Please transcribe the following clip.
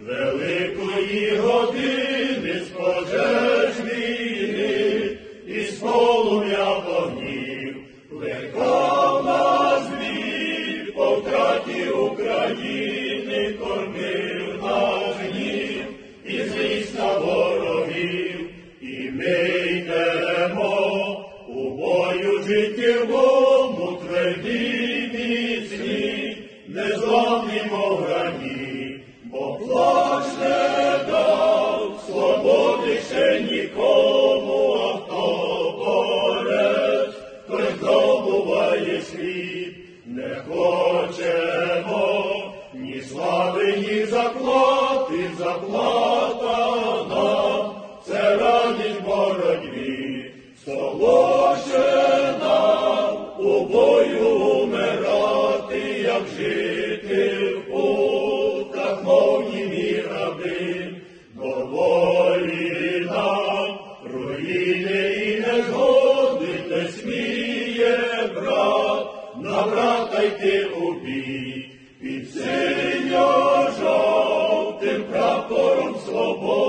великої години з пожеж і з полум'я вогнів плекав нас біль по втраті України, кормив наш гнів і злість на ворогів, і ми йдемо у бою життєвому тверді міцні, незламнім грані, бо плач не дав свободи ще нікому, а хто борець, той здобуває світ, не хочемо ні слави, ні заплати, заплата нам, це радість боротьбі, солоще німі раби, до волі нам руїни і незгоди не сміє брат, на брата йти у бій, під синьо жовтим прапором свободи.